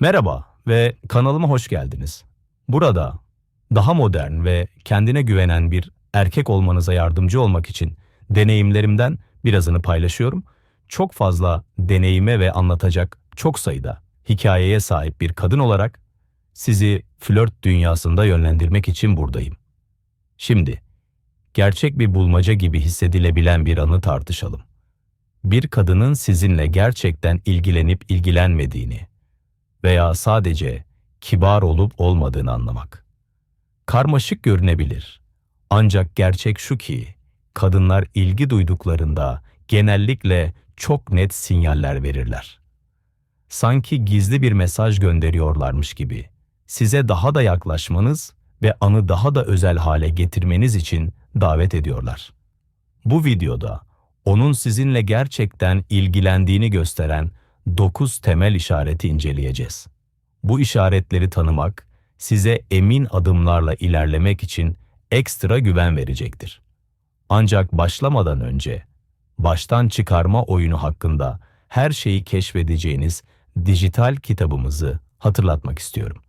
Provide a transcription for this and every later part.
Merhaba ve kanalıma hoş geldiniz. Burada daha modern ve kendine güvenen bir erkek olmanıza yardımcı olmak için deneyimlerimden birazını paylaşıyorum. Çok fazla deneyime ve anlatacak çok sayıda hikayeye sahip bir kadın olarak sizi flört dünyasında yönlendirmek için buradayım. Şimdi gerçek bir bulmaca gibi hissedilebilen bir anı tartışalım. Bir kadının sizinle gerçekten ilgilenip ilgilenmediğini veya sadece kibar olup olmadığını anlamak. Karmaşık görünebilir. Ancak gerçek şu ki, kadınlar ilgi duyduklarında genellikle çok net sinyaller verirler. Sanki gizli bir mesaj gönderiyorlarmış gibi size daha da yaklaşmanız ve anı daha da özel hale getirmeniz için davet ediyorlar. Bu videoda onun sizinle gerçekten ilgilendiğini gösteren 9 temel işareti inceleyeceğiz. Bu işaretleri tanımak size emin adımlarla ilerlemek için ekstra güven verecektir. Ancak başlamadan önce baştan çıkarma oyunu hakkında her şeyi keşfedeceğiniz dijital kitabımızı hatırlatmak istiyorum.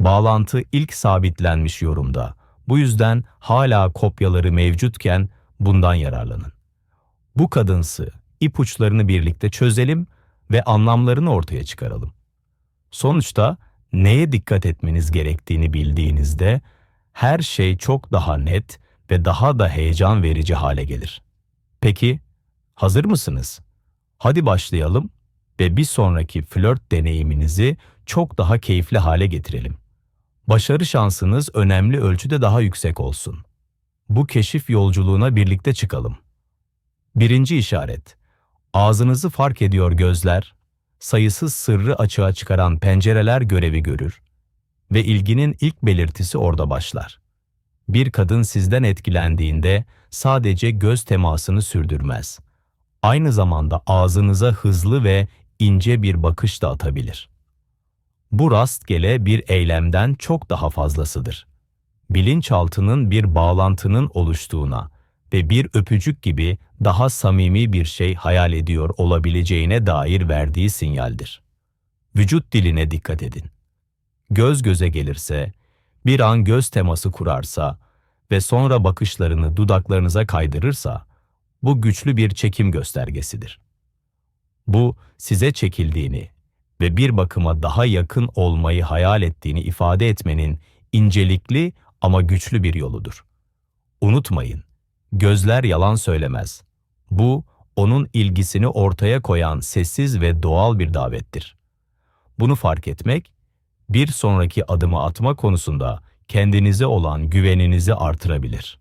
Bağlantı ilk sabitlenmiş yorumda. Bu yüzden hala kopyaları mevcutken bundan yararlanın. Bu kadınsı ipuçlarını birlikte çözelim ve anlamlarını ortaya çıkaralım. Sonuçta neye dikkat etmeniz gerektiğini bildiğinizde her şey çok daha net ve daha da heyecan verici hale gelir. Peki, hazır mısınız? Hadi başlayalım ve bir sonraki flört deneyiminizi çok daha keyifli hale getirelim. Başarı şansınız önemli ölçüde daha yüksek olsun. Bu keşif yolculuğuna birlikte çıkalım. Birinci işaret. Ağzınızı fark ediyor gözler, sayısız sırrı açığa çıkaran pencereler görevi görür ve ilginin ilk belirtisi orada başlar. Bir kadın sizden etkilendiğinde sadece göz temasını sürdürmez. Aynı zamanda ağzınıza hızlı ve ince bir bakış da atabilir. Bu rastgele bir eylemden çok daha fazlasıdır. Bilinçaltının bir bağlantının oluştuğuna, ve bir öpücük gibi daha samimi bir şey hayal ediyor olabileceğine dair verdiği sinyaldir. Vücut diline dikkat edin. Göz göze gelirse, bir an göz teması kurarsa ve sonra bakışlarını dudaklarınıza kaydırırsa, bu güçlü bir çekim göstergesidir. Bu size çekildiğini ve bir bakıma daha yakın olmayı hayal ettiğini ifade etmenin incelikli ama güçlü bir yoludur. Unutmayın, Gözler yalan söylemez. Bu, onun ilgisini ortaya koyan sessiz ve doğal bir davettir. Bunu fark etmek, bir sonraki adımı atma konusunda kendinize olan güveninizi artırabilir.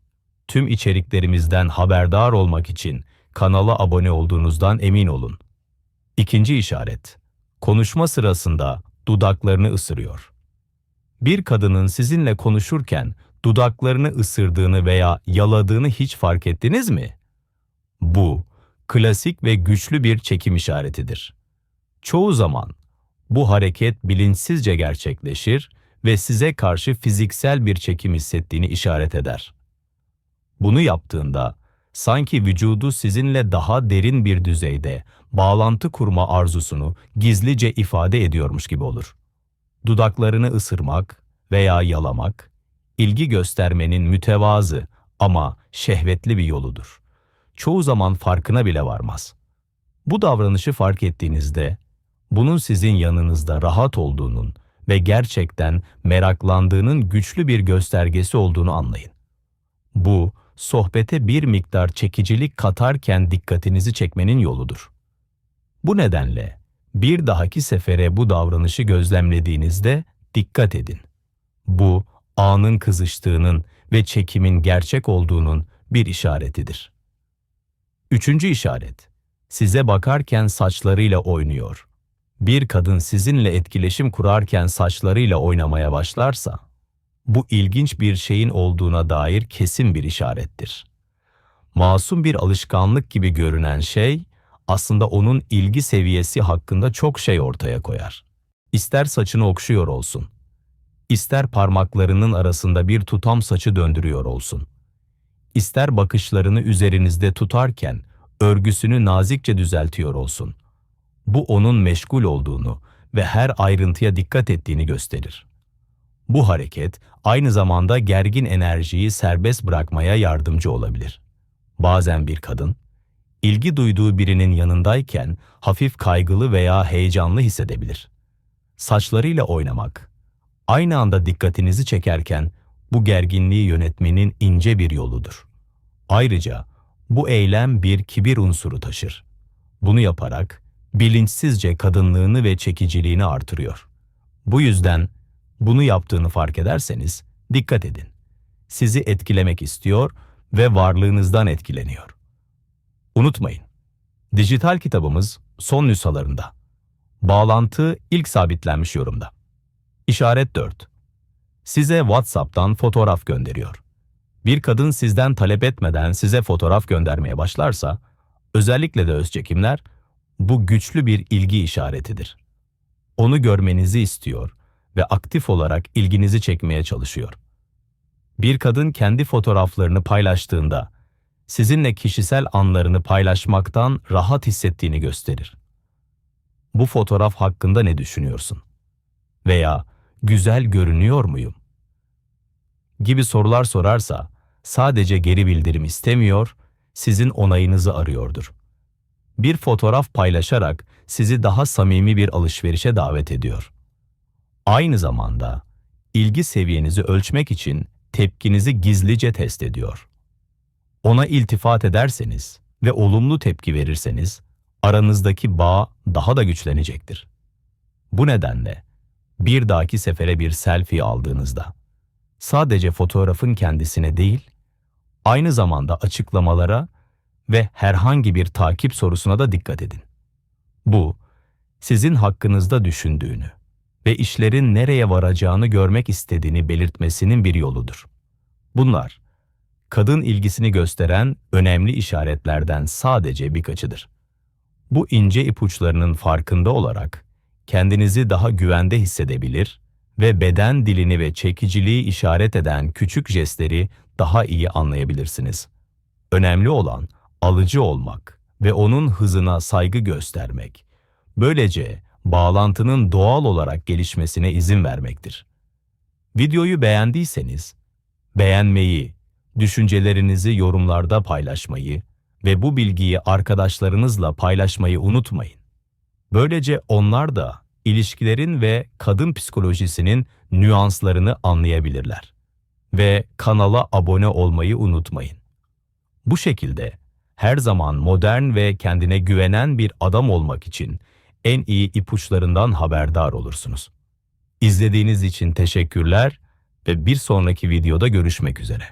Tüm içeriklerimizden haberdar olmak için kanala abone olduğunuzdan emin olun. İkinci işaret. Konuşma sırasında dudaklarını ısırıyor. Bir kadının sizinle konuşurken dudaklarını ısırdığını veya yaladığını hiç fark ettiniz mi? Bu, klasik ve güçlü bir çekim işaretidir. Çoğu zaman bu hareket bilinçsizce gerçekleşir ve size karşı fiziksel bir çekim hissettiğini işaret eder. Bunu yaptığında sanki vücudu sizinle daha derin bir düzeyde bağlantı kurma arzusunu gizlice ifade ediyormuş gibi olur. Dudaklarını ısırmak veya yalamak ilgi göstermenin mütevazı ama şehvetli bir yoludur. Çoğu zaman farkına bile varmaz. Bu davranışı fark ettiğinizde, bunun sizin yanınızda rahat olduğunun ve gerçekten meraklandığının güçlü bir göstergesi olduğunu anlayın. Bu, sohbete bir miktar çekicilik katarken dikkatinizi çekmenin yoludur. Bu nedenle bir dahaki sefere bu davranışı gözlemlediğinizde dikkat edin. Bu, anın kızıştığının ve çekimin gerçek olduğunun bir işaretidir. Üçüncü işaret, size bakarken saçlarıyla oynuyor. Bir kadın sizinle etkileşim kurarken saçlarıyla oynamaya başlarsa, bu ilginç bir şeyin olduğuna dair kesin bir işarettir. Masum bir alışkanlık gibi görünen şey, aslında onun ilgi seviyesi hakkında çok şey ortaya koyar. İster saçını okşuyor olsun, İster parmaklarının arasında bir tutam saçı döndürüyor olsun. İster bakışlarını üzerinizde tutarken örgüsünü nazikçe düzeltiyor olsun. Bu onun meşgul olduğunu ve her ayrıntıya dikkat ettiğini gösterir. Bu hareket aynı zamanda gergin enerjiyi serbest bırakmaya yardımcı olabilir. Bazen bir kadın, ilgi duyduğu birinin yanındayken hafif kaygılı veya heyecanlı hissedebilir. Saçlarıyla oynamak, aynı anda dikkatinizi çekerken bu gerginliği yönetmenin ince bir yoludur. Ayrıca bu eylem bir kibir unsuru taşır. Bunu yaparak bilinçsizce kadınlığını ve çekiciliğini artırıyor. Bu yüzden bunu yaptığını fark ederseniz dikkat edin. Sizi etkilemek istiyor ve varlığınızdan etkileniyor. Unutmayın. Dijital kitabımız son nüshalarında. Bağlantı ilk sabitlenmiş yorumda. İşaret 4. Size WhatsApp'tan fotoğraf gönderiyor. Bir kadın sizden talep etmeden size fotoğraf göndermeye başlarsa, özellikle de öz çekimler, bu güçlü bir ilgi işaretidir. Onu görmenizi istiyor ve aktif olarak ilginizi çekmeye çalışıyor. Bir kadın kendi fotoğraflarını paylaştığında, sizinle kişisel anlarını paylaşmaktan rahat hissettiğini gösterir. Bu fotoğraf hakkında ne düşünüyorsun? Veya güzel görünüyor muyum? Gibi sorular sorarsa sadece geri bildirim istemiyor, sizin onayınızı arıyordur. Bir fotoğraf paylaşarak sizi daha samimi bir alışverişe davet ediyor. Aynı zamanda ilgi seviyenizi ölçmek için tepkinizi gizlice test ediyor. Ona iltifat ederseniz ve olumlu tepki verirseniz aranızdaki bağ daha da güçlenecektir. Bu nedenle bir dahaki sefere bir selfie aldığınızda sadece fotoğrafın kendisine değil, aynı zamanda açıklamalara ve herhangi bir takip sorusuna da dikkat edin. Bu, sizin hakkınızda düşündüğünü ve işlerin nereye varacağını görmek istediğini belirtmesinin bir yoludur. Bunlar, kadın ilgisini gösteren önemli işaretlerden sadece birkaçıdır. Bu ince ipuçlarının farkında olarak kendinizi daha güvende hissedebilir ve beden dilini ve çekiciliği işaret eden küçük jestleri daha iyi anlayabilirsiniz. Önemli olan alıcı olmak ve onun hızına saygı göstermek. Böylece bağlantının doğal olarak gelişmesine izin vermektir. Videoyu beğendiyseniz beğenmeyi, düşüncelerinizi yorumlarda paylaşmayı ve bu bilgiyi arkadaşlarınızla paylaşmayı unutmayın. Böylece onlar da ilişkilerin ve kadın psikolojisinin nüanslarını anlayabilirler. Ve kanala abone olmayı unutmayın. Bu şekilde her zaman modern ve kendine güvenen bir adam olmak için en iyi ipuçlarından haberdar olursunuz. İzlediğiniz için teşekkürler ve bir sonraki videoda görüşmek üzere.